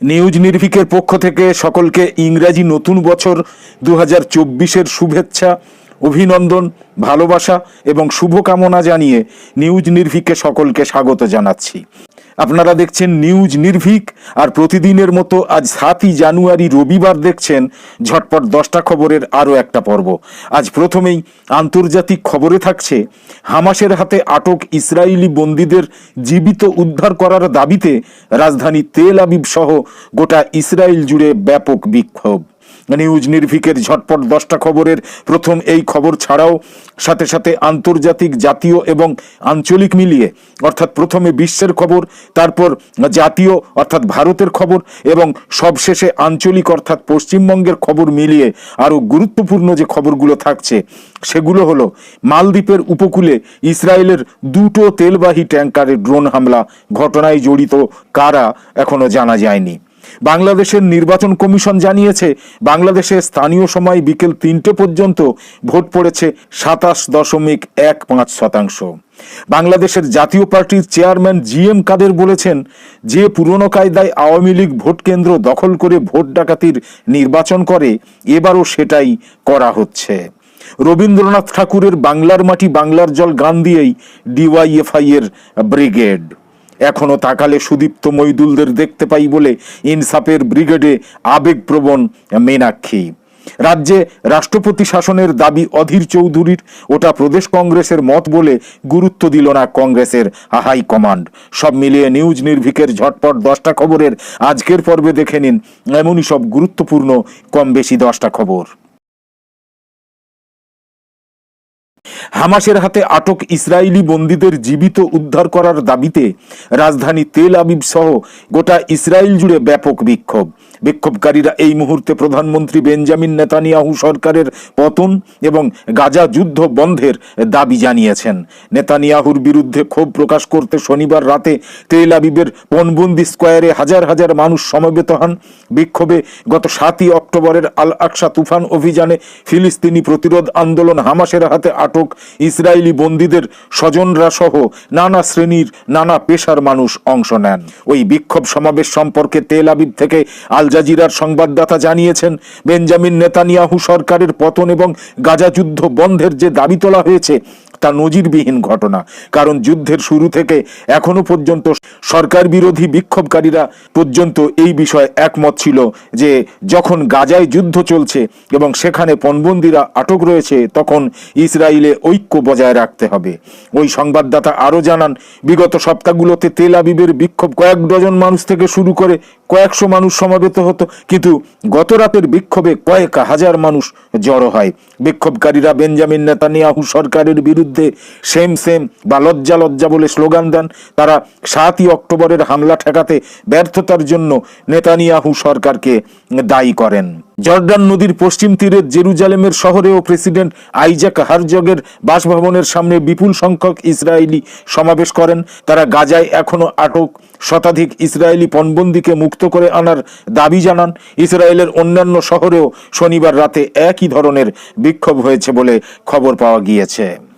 News নির্ভিকের পক্ষ থেকে সকলকে ইংরাজি নতুন বছর দু হাজার চব্বিশের শুভেচ্ছা, অভিনন্দন, ভালোবাসা এবং শুভকামনা জানিয়ে নিউজ নির্ভিকে সকলকে স্বাগত জানাচ্ছি। আপনারা দেখছেন নিউজ নির্ভীক, আর প্রতিদিনের মতো আজ সাতই জানুয়ারি রবিবার দেখছেন ঝটপট দশটা খবরের আরও একটা পর্ব। আজ প্রথমেই আন্তর্জাতিক খবরে থাকছে, হামাসের হাতে আটক ইসরায়েলি বন্দীদের জীবিত উদ্ধার করার দাবিতে রাজধানী তেল আবিব সহ গোটা ইসরায়েল জুড়ে ব্যাপক বিক্ষোভ। নিউজ নির্ভিকের ঝটপট দশটা খবরের প্রথম এই খবর ছাড়াও সাথে সাথে আন্তর্জাতিক জাতীয় এবং আঞ্চলিক মিলিয়ে, অর্থাৎ প্রথমে বিশ্বের খবর, তারপর জাতীয়, অর্থাৎ ভারতের খবর এবং সবশেষে আঞ্চলিক, অর্থাৎ পশ্চিমবঙ্গের খবর মিলিয়ে আরও গুরুত্বপূর্ণ যে খবরগুলো থাকছে, সেগুলো হলো মালদ্বীপের উপকূলে ইসরায়েলের দুটো তেলবাহী ট্যাঙ্কারে ড্রোন হামলা। ঘটনায় জড়িত কারা এখনও জানা যায়নি। বাংলাদেশের নির্বাচন কমিশন জানিয়েছে, বাংলাদেশে স্থানীয় সময় বিকেল তিনটে পর্যন্ত ভোট পড়েছে সাতাশ দশমিক এক পাঁচ শতাংশ। বাংলাদেশের জাতীয় পার্টির চেয়ারম্যান জি এম কাদের বলেছেন, যে পুরনো কায়দায় আওয়ামী লীগ ভোট কেন্দ্র দখল করে ভোট ডাকাতির নির্বাচন করে, এবারও সেটাই করা হচ্ছে। রবীন্দ্রনাথ ঠাকুরের বাংলার মাটি বাংলার জল গান দিয়েই ডিওয়াইএফআই এর ব্রিগেড। এখনও তাকালে সুদীপ্ত মইদুলদের দেখতে পাই বলে ইনসাফের ব্রিগেডে আবেগপ্রবণ মীনাক্ষী। রাজ্যে রাষ্ট্রপতি শাসনের দাবি অধীর চৌধুরীর, ওটা প্রদেশ কংগ্রেসের মত বলে গুরুত্ব দিল না কংগ্রেসের হাই কমান্ড। সব মিলিয়ে নিউজ নির্ভিকের ঝটপট দশটা খবরের আজকের পর্বে দেখে নিন। এমনই সব গুরুত্বপূর্ণ কম বেশি দশটা খবর। হামাসের হাতে আটক ইসরায়েলি বন্দীদের জীবিত উদ্ধার করার দাবিতে রাজধানী তেল আবিব সহ গোটা ইসরায়েল জুড়ে ব্যাপক বিক্ষোভ। বিক্ষোভকারীরা এই মুহূর্তে প্রধানমন্ত্রী বেঞ্জামিন নেতানিয়াহু সরকারের পতন এবং গাজা যুদ্ধ বন্ধের দাবি জানিয়েছেন। নেতানিয়াহুর বিরুদ্ধে ক্ষোভ প্রকাশ করতে শনিবার রাতে তেল আবিবের পণবন্দি স্কোয়ারে হাজার হাজার মানুষ সমবেত হন। বিক্ষোভে গত সাতই অক্টোবরের আল আকসা তুফান অভিযানে ফিলিস্তিনি প্রতিরোধ আন্দোলন হামাসের হাতে আটক ইসরায়েলি বন্দীদের স্বজনরা সহ নানা শ্রেণির নানা পেশার মানুষ অংশ নেন। ওই বিক্ষোভ সমাবেশ সম্পর্কে তেল আবিব থেকে আল জাজিরার সংবাদদাতা জানিয়েছেন, বেঞ্জামিন নেতানিয়াহু সরকারের পতন এবং গাজা যুদ্ধ বন্ধের যে দাবি তোলা হয়েছে তা নজিরবিহীন ঘটনা। কারণ যুদ্ধের শুরু থেকে এখনও পর্যন্ত সরকার বিরোধী বিক্ষোভকারীরা পর্যন্ত এই বিষয়ে একমত ছিল যে যখন গাজায় যুদ্ধ চলছে এবং সেখানে পণবন্দিরা আটক রয়েছে, তখন ইসরায়েলে ঐক্য বজায় রাখতে হবে। ওই সংবাদদাতা আরও জানান, বিগত সপ্তাহগুলোতে তেল আবিবের বিক্ষোভ কয়েক ডজন মানুষ থেকে শুরু করে কয়েকশো মানুষ সমাবেত হতো, কিন্তু গত রাতের বিক্ষোভে কয়েক হাজার মানুষ জড়ো হয়। বিক্ষোভকারীরা বেঞ্জামিন নেতানিয়াহু সরকারের বিরুদ্ধে সেম সেম বা লজ্জা লজ্জা বলে স্লোগান দেন, তারা সাতই অক্টোবরের হামলা ঠেকাতে ব্যর্থতার জন্য নেতানিয়াহু সরকারকে দায়ী করেন। জর্ডান নদীর পশ্চিম তীরের জেরুজালেমের শহরেও প্রেসিডেন্ট আইজাক হারজগের বাসভবনের সামনে বিপুল সংখ্যক ইসরায়েলি সমাবেশ করেন। তারা গাজায় এখনও আটক। শতাধিক ইসরায়েলি পণবন্দিকে মুক্ত করে আনার দাবি জানান। ইসরায়েলের অন্যান্য শহরেও শনিবার রাতে একই ধরনের বিক্ষোভ হয়েছে বলে খবর পাওয়া গিয়েছে।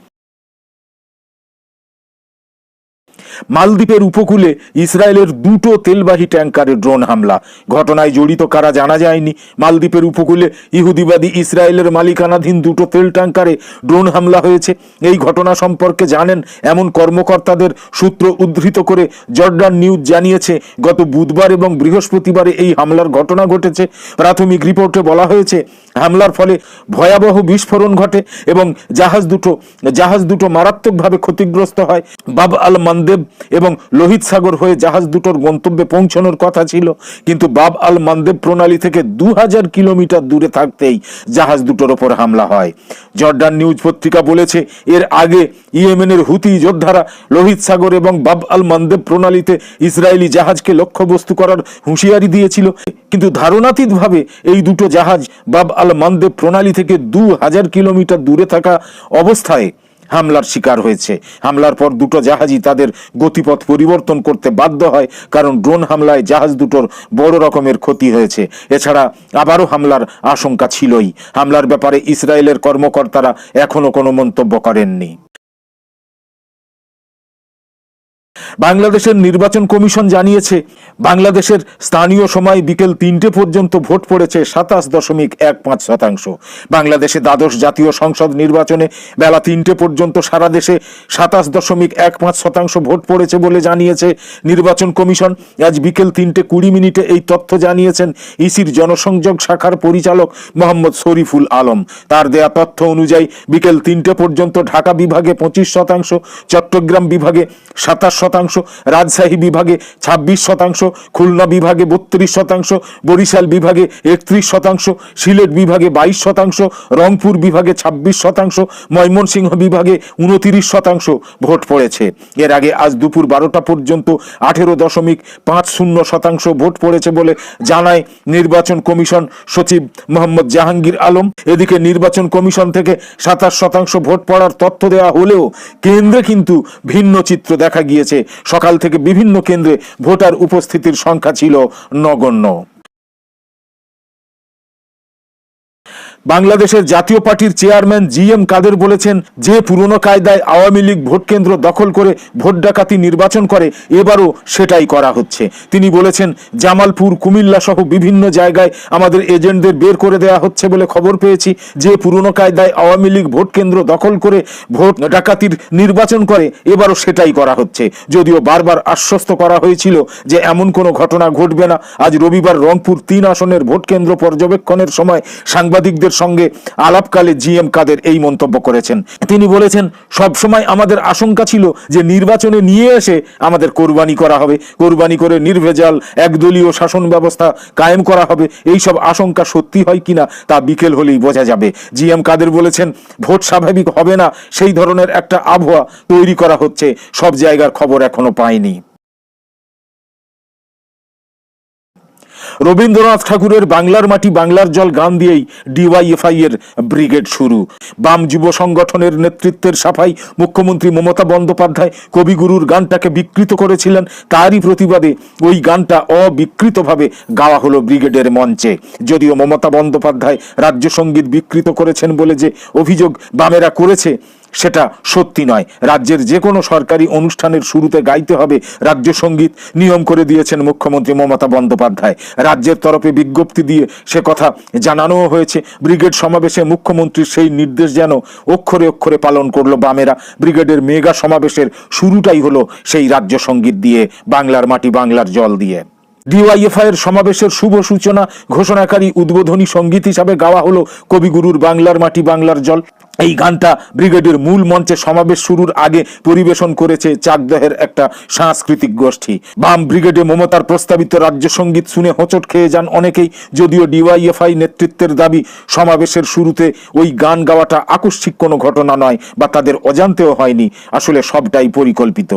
মালদ্বীপের উপকূলে ইসরায়েলের দুটো তেলবাহী ট্যাঙ্কারে ড্রোন হামলা। ঘটনায় জড়িত কারা জানা যায়নি। মালদ্বীপের উপকূলে ইহুদিবাদী ইসরায়েলের মালিকানাধীন দুটো তেল ট্যাঙ্কারে ড্রোন হামলা হয়েছে। এই ঘটনা সম্পর্কে জানেন এমন কর্মকর্তাদের সূত্র উদ্ধৃত করে জর্ডান নিউজ জানিয়েছে, গত বুধবার এবং বৃহস্পতিবারে এই হামলার ঘটনা ঘটেছে। প্রাথমিক রিপোর্টে বলা হয়েছে, হামলার ফলে ভয়াবহ বিস্ফোরণ ঘটে এবং জাহাজ দুটো জাহাজ দুটো মারাত্মকভাবে ক্ষতিগ্রস্ত হয়। বাব আল মানদেব এবং লোহিত সাগর হয়ে জাহাজ দুটোর গন্তব্যে পৌঁছানোর কথা ছিল। কিন্তু বাব আল মানদেব প্রণালী থেকে দু হাজার কিলোমিটার দূরে থাকতেই জাহাজ দুটোর ওপর হামলা হয়। জর্ডান নিউজ পত্রিকা বলেছে, এর আগে ইয়েমেনের হুতি যোদ্ধারা লোহিত সাগর এবং বাব আল মানদেব প্রণালীতে ইসরায়েলি জাহাজকে লক্ষ্যবস্তু করার হুঁশিয়ারি দিয়েছিল। কিন্তু ধারণাতীতভাবে এই দুটো জাহাজ বাব আল মানদেব প্রণালী থেকে দু হাজার কিলোমিটার দূরে থাকা অবস্থায় হামলার শিকার হয়েছে। হামলার পর দুটো জাহাজই তাদের গতিপথ পরিবর্তন করতে বাধ্য হয়, কারণ ড্রোন হামলায় জাহাজ দুটোর বড় রকমের ক্ষতি হয়েছে। এছাড়া আবারও হামলার আশঙ্কা ছিলই। হামলার ব্যাপারে ইসরায়েলের কর্মকর্তারা এখনও কোনো মন্তব্য করেননি। বাংলাদেশের নির্বাচন কমিশন জানিয়েছে, বাংলাদেশের স্থানীয় সময় বিকেল তিনটে পর্যন্ত ভোট পড়েছে সাতাশ দশমিক এক পাঁচ শতাংশ। বাংলাদেশে দ্বাদশ জাতীয় সংসদ নির্বাচনে বেলা তিনটে পর্যন্ত সারা দেশে সাতাশ দশমিক এক পাঁচ শতাংশ ভোট পড়েছে বলে জানিয়েছে নির্বাচন কমিশন। আজ বিকেল তিনটে কুড়ি মিনিটে এই তথ্য জানিয়েছেন ইসির জনসংযোগ শাখার পরিচালক মোহাম্মদ শরীফুল আলম। তার দেয়া তথ্য অনুযায়ী বিকেল তিনটে পর্যন্ত ঢাকা বিভাগে পঁচিশ শতাংশ, চট্টগ্রাম বিভাগে সাতাশ শতাংশ রাজশাহী বিভাগে ছাব্বিশ শতাংশ, খুলনা বিভাগে বত্রিশ শতাংশ, বরিশাল বিভাগে একত্রিশ শতাংশ, সিলেট বিভাগে বাইশ শতাংশ, রংপুর বিভাগে ছাব্বিশ শতাংশ, ময়মনসিংহ বিভাগে উনতিরিশ শতাংশ ভোট পড়েছে। এর আগে আজ দুপুর বারোটা পর্যন্ত আঠেরো দশমিক পাঁচ শূন্য শতাংশ ভোট পড়েছে বলে জানায় নির্বাচন কমিশন সচিব মোহাম্মদ জাহাঙ্গীর আলম। এদিকে নির্বাচন কমিশন থেকে সাতাশ শতাংশ ভোট পড়ার তথ্য দেওয়া হলেও কেন্দ্রে কিন্তু ভিন্ন চিত্র দেখা গিয়েছে। সকাল থেকে বিভিন্ন কেন্দ্রে ভোটার উপস্থিতির সংখ্যা ছিল নগণ্য। বাংলাদেশের জাতীয় পার্টির চেয়ারম্যান জি এম কাদের বলেছেন, যে পুরনো কায়দায় আওয়ামী লীগ ভোট কেন্দ্র দখল করে ভোট ডাকাতি নির্বাচন করে, এবারও সেটাই করা হচ্ছে। তিনি বলেছেন, জামালপুর, কুমিল্লা সহ বিভিন্ন জায়গায় আমাদের এজেন্টদের বের করে দেওয়া হচ্ছে বলে খবর পেয়েছি। যে পুরনো কায়দায় আওয়ামী লীগ ভোট কেন্দ্র দখল করে ভোট ডাকাতির নির্বাচন করে, এবারও সেটাই করা হচ্ছে। যদিও বারবার আশ্বস্ত করা হয়েছিল যে এমন কোনো ঘটনা ঘটবে না। আজ রবিবার রংপুর তিন আসনের ভোট কেন্দ্র পর্যবেক্ষণের সময় সাংবাদিকদের সঙ্গে আলাপকালে জি এম কাদের এই মন্তব্য করেছেন। তিনি বলেছেন, সবসময় আমাদের আশঙ্কা ছিল যে নির্বাচনে নিয়ে এসে আমাদের কোরবানি করা হবে। কোরবানি করে নির্ভেজাল একদলীয় শাসন ব্যবস্থা কায়েম করা হবে। এই সব আশঙ্কা সত্যি হয় কিনা তা বিকেল হলেই বোঝা যাবে। জি এম কাদের বলেছেন, ভোট স্বাভাবিক হবে না, সেই ধরনের একটা আবহাওয়া তৈরি করা হচ্ছে। সব জায়গার খবর এখনও পায়নি রবীন্দ্রনাথ ঠাকুরের বাংলার মাটি বাংলার জল গান দিয়েই ডিওয়াইএফআই এর ব্রিগেড শুরু। বাম যুব সংগঠনের নেতৃত্বের সাফাই মুখ্যমন্ত্রী মমতা বন্দ্যোপাধ্যায় কবিগুরুর গানটাকে বিকৃত করেছিলেন। তারই প্রতিবাদে ওই গানটা অবিকৃতভাবে গাওয়া হলো ব্রিগেডের মঞ্চে। যদিও মমতা বন্দ্যোপাধ্যায় রাজ্য সংগীত বিকৃত করেছেন বলে যে অভিযোগ বামেরা করেছে সেটা সত্যি নয়। রাজ্যের যে কোনো সরকারি অনুষ্ঠানের শুরুতে গাইতে হবে রাজ্য সংগীত, নিয়ম করে দিয়েছেন মুখ্যমন্ত্রী মমতা বন্দ্যোপাধ্যায়। রাজ্যের তরফে বিজ্ঞপ্তি দিয়ে সে কথা জানানোও হয়েছে। ব্রিগেড সমাবেশে মুখ্যমন্ত্রীর সেই নির্দেশ যেন অক্ষরে অক্ষরে পালন করল বামেরা। ব্রিগেডের মেগা সমাবেশের শুরুটাই হলো সেই রাজ্য সংগীত দিয়ে, বাংলার মাটি বাংলার জল দিয়ে। ডিওয়াইএফআই এর সমাবেশের শুভ সূচনা ঘোষণাকারী উদ্বোধনী সংগীত হিসাবে গাওয়া হলো কবিগুরুর বাংলার মাটি বাংলার জল। এই গানটা ব্রিগেডের মূল মঞ্চে সমাবেশ শুরুর আগে পরিবেশন করেছে চাকদহের একটা সাংস্কৃতিক গোষ্ঠী। বাম ব্রিগেডে মমতার প্রস্তাবিত রাজ্য সংগীত শুনে হোঁচট খেয়ে যান অনেকেই, যদিও ডিওয়াইএফআই নেতৃত্বের দাবি, সমাবেশের শুরুতে ওই গান গাওয়াটা আকস্মিক কোনো ঘটনা নয় বা তাদের অজান্তেও হয়নি। আসলে সবটাই পরিকল্পিত।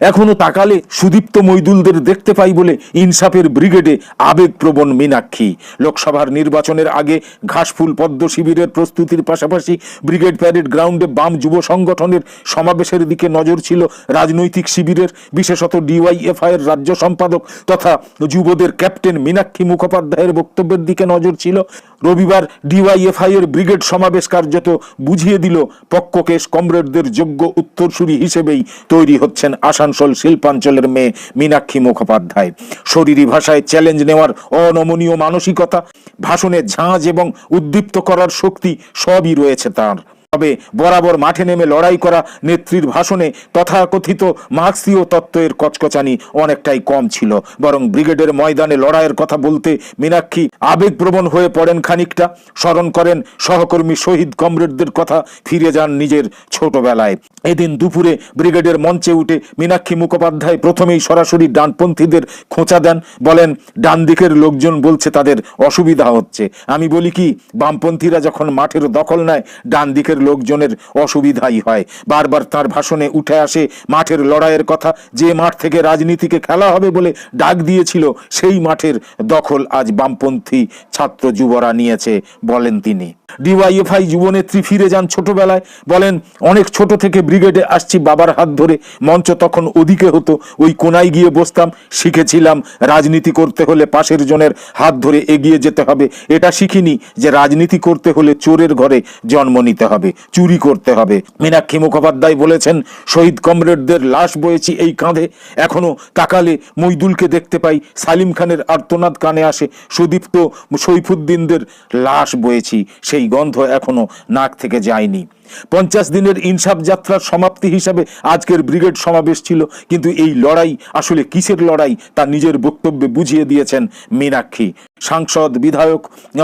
এখনও তাকালে সুদীপ্ত মৈদুলদের দেখতে পাই বলে ইনসাফের ব্রিগেডে আবেগপ্রবণ মীনাক্ষী। লোকসভার নির্বাচনের আগে ঘাসফুল পদ্ম শিবিরের প্রস্তুতির পাশাপাশি ব্রিগেড প্যারেড গ্রাউন্ডে বাম যুব সংগঠনের সমাবেশের দিকে নজর ছিল রাজনৈতিক শিবিরের, বিশেষত ডিওয়াইএফআই এর রাজ্য সম্পাদক তথা যুবদের ক্যাপ্টেন মীনাক্ষী মুখোপাধ্যায়ের বক্তব্যের দিকে নজর ছিল। রবিবার ডিওয়াইএফআই এর ব্রিগেড সমাবেশ কার্যত বুঝিয়ে দিল পক্ষকেশ কমরেডদের যোগ্য উত্তরসূরি হিসেবেই তৈরি হচ্ছেন আসানসোল শিল্পাঞ্চলের মেয়ে মীনাক্ষী মুখোপাধ্যায়। শরীরী ভাষায় চ্যালেঞ্জ নেওয়ার অনমনীয় মানসিকতা ভাষণের ঝাঁজ এবং উদ্দীপ্ত করার শক্তি সবই রয়েছে তার। তবে বরাবর মাঠে নেমে লড়াই করা নেত্রীর ভাষণে তথাকথিত মার্ক্সীয় তত্ত্বের কচকচানি অনেকটাই কম ছিল। বরং ব্রিগেডের ময়দানে লড়াইয়ের কথা বলতে মীনাক্ষী আবেগপ্রবণ হয়ে পড়েন খানিকটা। স্মরণ করেন সহকর্মী শহীদ কমরেডদের কথা ফিরে যান নিজের ছোটবেলায়। এদিন দুপুরে ব্রিগেডের মঞ্চে উঠে মীনাক্ষী মুখোপাধ্যায় প্রথমেই সরাসরি ডানপন্থীদের খোঁচা দেন, বলেন ডান দিকের লোকজন বলছে তাদের অসুবিধা হচ্ছে। আমি বলি কি, বামপন্থীরা যখন মাঠের দখল নেয় ডান দিকের লোকজনের অসুবিধাই হয়। বারবার তার ভাষণে উঠে আসে মাঠের লড়াইয়ের কথা, যে মাঠ থেকে রাজনীতিকে খেলা হবে বলে ডাক দিয়েছিল, সেই মাঠের দখল আজ বামপন্থী ছাত্র যুবরা নিয়েছে, বলেন তিনি। ডিওয়াইএফআই যুবনেত্রী ফিরে যান ছোটবেলায়, বলেন, অনেক ছোট থেকে ব্রিগেডে আসছি, বাবার হাত ধরে। মঞ্চ তখন ওদিকে হতো, ওই কোনায় গিয়ে বসতাম, শিখেছিলাম রাজনীতি করতে হলে পাশের জনের হাত ধরে এগিয়ে যেতে হবে। এটা শিখিনি যে রাজনীতি করতে হলে চোরের ঘরে জন্ম নিতে হবে। হবে চুরি করতে হবে। মীনাক্ষী মুখোপাধ্যায় বলেছেন, শহীদ কমরেডদের লাশ বয়েছি এই কাঁধে। এখনও তাকালে মইদুলকে দেখতে পাই। সালিম খানের আর্তনাদ কানে আসে, সুদীপ্ত সৈফুদ্দিনদের লাশ বয়েছি। সেই গন্ধ এখনও নাক থেকে যায়নি। পঞ্চাশ দিনের ইনসাফ যাত্রার সমাপ্তি হিসাবে আজকের ব্রিগেড সমাবেশ ছিল, কিন্তু এই লড়াই আসলে কিসের লড়াই তা নিজের বক্তব্যে বুঝিয়ে দিয়েছেন মীনাক্ষী। সাংসদ, বিধায়ক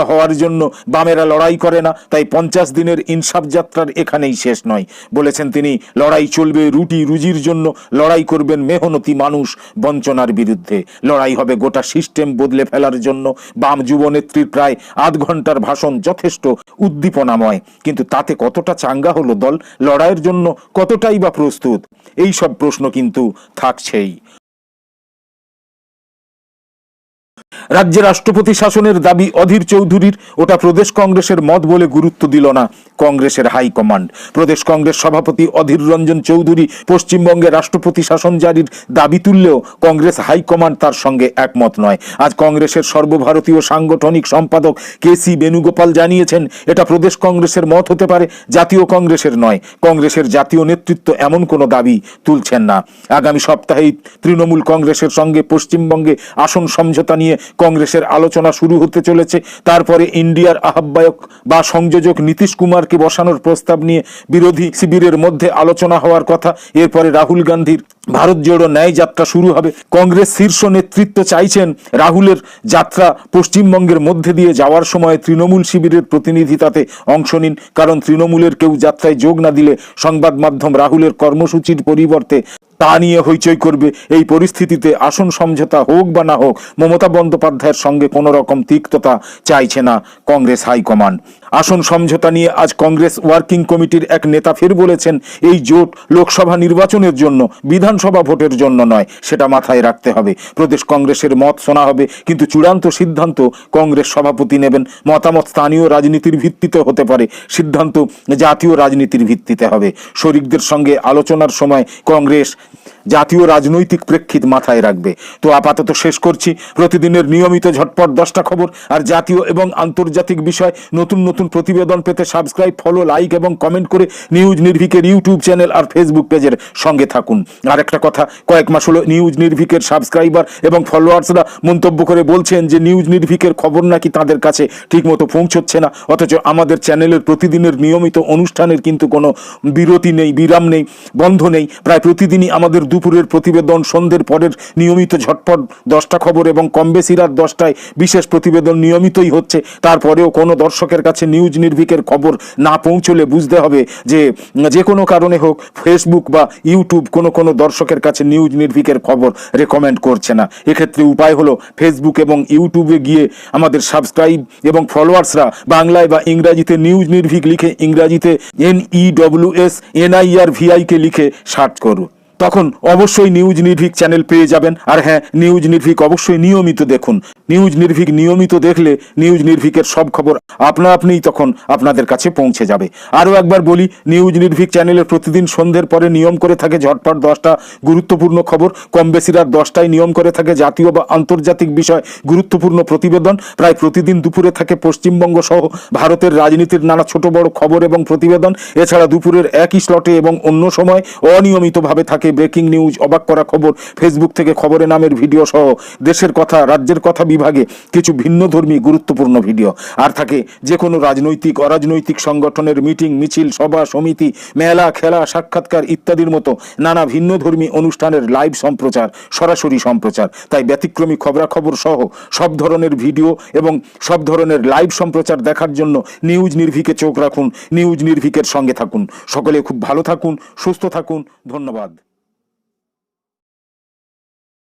হওয়ার জন্য বামেরা লড়াই করে না, তাই পঞ্চাশ দিনের ইনসাফ যাত্রার এখানেই শেষ নয়, বলেছেন তিনি। লড়াই চলবে রুটি রুজির জন্য, লড়াই করবেন মেহনতি মানুষ বঞ্চনার বিরুদ্ধে। লড়াই হবে গোটা সিস্টেম বদলে ফেলার জন্য। বাম যুবনেত্রীর প্রায় আধ ঘণ্টার ভাষণ যথেষ্ট উদ্দীপনাময়। কিন্তু তাতে কতটা চাঙ্গা হলো দল? লড়াইয়ের জন্য কতটাই বা প্রস্তুত? এই সব প্রশ্ন কিন্তু থাকছেই। রাজ্যে রাষ্ট্রপতি শাসনের দাবি অধীর চৌধুরীর, ওটা প্রদেশ কংগ্রেসের মত বলে গুরুত্ব দিল না কংগ্রেসের হাইকমান্ড প্রদেশ কংগ্রেস সভাপতি অধীর রঞ্জন চৌধুরী পশ্চিমবঙ্গে রাষ্ট্রপতি শাসন জারির দাবি তুললেও কংগ্রেস হাইকমান্ড তার সঙ্গে একমত নয়। আজ কংগ্রেসের সর্বভারতীয় সাংগঠনিক সম্পাদক কে সি বেণুগোপাল জানিয়েছেন, এটা প্রদেশ কংগ্রেসের মত হতে পারে, জাতীয় কংগ্রেসের নয়। কংগ্রেসের জাতীয় নেতৃত্ব এমন কোনো দাবি তুলছেন না। আগামী সপ্তাহেই তৃণমূল কংগ্রেসের সঙ্গে পশ্চিমবঙ্গে আসন সমঝোতা নিয়ে কংগ্রেসের আলোচনা শুরু হতে চলেছে। তারপরে ইন্ডিয়ার আহ্বায়ক বা সংযোজক নীতিশ কুমারকে বসানোর প্রস্তাব নিয়ে বিরোধী শিবিরের মধ্যে আলোচনা হওয়ার কথা। এরপরে রাহুল গান্ধীর ভারত জোড়ো ন্যায় যাত্রা শুরু হবে। কংগ্রেস শীর্ষ নেতৃত্ব চাইছেন রাহুলের যাত্রা পশ্চিমবঙ্গের মধ্যে দিয়ে যাওয়ার সময় তৃণমূল শিবিরের প্রতিনিধি তাতে অংশ নিন। কারণ তৃণমূলের কেউ যাত্রায় যোগ না দিলে সংবাদ মাধ্যম রাহুলের কর্মসূচির পরিবর্তে তা নিয়ে হইচই করবে। এই পরিস্থিতিতে আসন সমঝোতা হোক বা না হোক, মমতা বন্দ্যোপাধ্যায়ের সঙ্গে কোনো রকম তিক্ততা চাইছে না কংগ্রেস হাইকমান্ড। আসন সমঝোতা নিয়ে আজ কংগ্রেস ওয়ার্কিং কমিটির এক নেতা ফের বলেছেন, এই জোট লোকসভা নির্বাচনের জন্য বিধানসভা ভোটের জন্য নয়, সেটা মাথায় রাখতে হবে। প্রদেশ কংগ্রেসের মত শোনা হবে, কিন্তু চূড়ান্ত সিদ্ধান্ত কংগ্রেস সভাপতি নেবেন। মতামত স্থানীয় রাজনীতির ভিত্তিতে হতে পারে, সিদ্ধান্ত জাতীয় রাজনীতির ভিত্তিতে হবে। শরিকদের সঙ্গে আলোচনার সময় কংগ্রেস জাতীয় রাজনৈতিক প্রেক্ষিত মাথায় রাখবে। তো আপাতত শেষ করছি। প্রতিদিনের নিয়মিত ঝটপট দশটা খবর আর জাতীয় এবং আন্তর্জাতিক বিষয় নতুন নতুন প্রতিবেদন পেতে সাবস্ক্রাইব ফলো লাইক এবং কমেন্ট করে নিউজ নির্ভিকের ইউটিউব চ্যানেল আর ফেসবুক পেজের সঙ্গে থাকুন। আর একটা কথা, কয়েক মাস হলো নিউজ নির্ভিকের সাবস্ক্রাইবার এবং ফলোয়ার্সরা মন্তব্য করে বলছেন যে নিউজ নির্ভিকের খবর নাকি তাদের কাছে ঠিকমতো পৌঁছচ্ছে না, অথচ আমাদের চ্যানেলের প্রতিদিনের নিয়মিত অনুষ্ঠানের কিন্তু কোনো বিরতি নেই, বিরাম নেই, বন্ধ নেই। প্রায় প্রতিদিনই আমাদের দুপুরের প্রতিবেদন, সন্ধ্যের পরের নিয়মিত ঝটপট দশটা খবর এবং কম বেশি রাত দশটায় বিশেষ প্রতিবেদন নিয়মিতই হচ্ছে, তারপরেও কোনো দর্শকের কাছে নিউজ নির্ভিকের খবর না পৌঁছলে বুঝতে হবে যে যে কোনো কারণে হোক ফেসবুক বা ইউটিউব কোনো কোনো দর্শকের কাছে নিউজ নির্ভিকের খবর রেকমেন্ড করছে না। এক্ষেত্রে উপায় হলো ফেসবুক এবং ইউটিউবে গিয়ে আমাদের সাবস্ক্রাইব এবং ফলোয়ার্সরা বাংলায় বা ইংরাজিতে নিউজ নির্ভিক লিখে ইংরাজিতে এন ই এনআইআর ভিআইকে লিখে সার্চ করুন। তখন অবশ্যই নিউজ নির্ভিক চ্যানেল পেয়ে যাবেন। আর হ্যাঁ নিউজ নির্ভিক অবশ্যই নিয়মিত দেখুন। নিউজ নির্ভিক নিয়মিত দেখলে নিউজ নির্ভিকের সব খবর আপনা আপনিই তখন আপনাদের কাছে পৌঁছে যাবে। আরও একবার বলি নিউজ নির্ভিক চ্যানেলে প্রতিদিন সন্ধ্যের পরে নিয়ম করে থাকে ঝটপট দশটা গুরুত্বপূর্ণ খবর। কম বেশি রাত দশটায় নিয়ম করে থাকে জাতীয় বা আন্তর্জাতিক বিষয় গুরুত্বপূর্ণ প্রতিবেদন। প্রায় প্রতিদিন দুপুরে থাকে পশ্চিমবঙ্গ সহ ভারতের রাজনীতির নানা ছোট বড় খবর এবং প্রতিবেদন। এছাড়া দুপুরের একই স্লটে এবং অন্য সময় অনিয়মিতভাবে থাকে ব্রেকিং নিউজ অবাক করা খবর ফেসবুক থেকে খবরে নামের ভিডিও সহ দেশের কথা, রাজ্যের কথা বিভাগে কিছু ভিন্নধর্মী গুরুত্বপূর্ণ ভিডিও আর থাকে যে কোনো রাজনৈতিক, অরাজনৈতিক সংগঠনের মিটিং মিছিল, সভা, সমিতি, মেলা, খেলা, সাক্ষাৎকার ইত্যাদির মতো নানা ভিন্নধর্মী অনুষ্ঠানের লাইভ সম্প্রচার, সরাসরি সম্প্রচার। তাই ব্যতিক্রমী খবরাখবর সহ সব ধরনের ভিডিও এবং সব ধরনের লাইভ সম্প্রচার দেখার জন্য নিউজ নির্ভিকে চোখ রাখুন নিউজ নির্ভিকের সঙ্গে থাকুন। সকলে খুব ভালো থাকুন, সুস্থ থাকুন, ধন্যবাদ।